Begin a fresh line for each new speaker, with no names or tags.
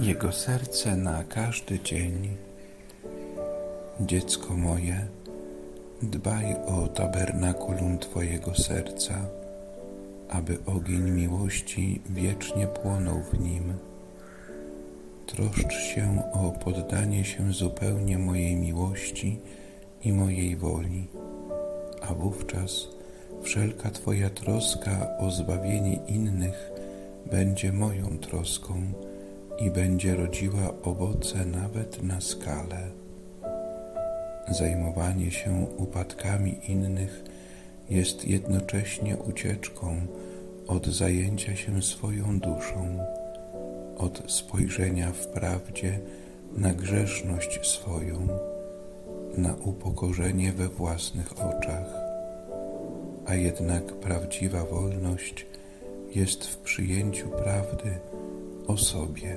Jego serce na każdy dzień. Dziecko moje, dbaj o tabernakulum Twojego serca, aby ogień miłości wiecznie płonął w nim. Troszcz się o poddanie się zupełnie mojej miłości i mojej woli, a wówczas wszelka Twoja troska o zbawienie innych będzie moją troską i będzie rodziła owoce nawet na skalę. Zajmowanie się upadkami innych jest jednocześnie ucieczką od zajęcia się swoją duszą, od spojrzenia w prawdzie na grzeszność swoją, na upokorzenie we własnych oczach. A jednak prawdziwa wolność jest w przyjęciu prawdy o sobie,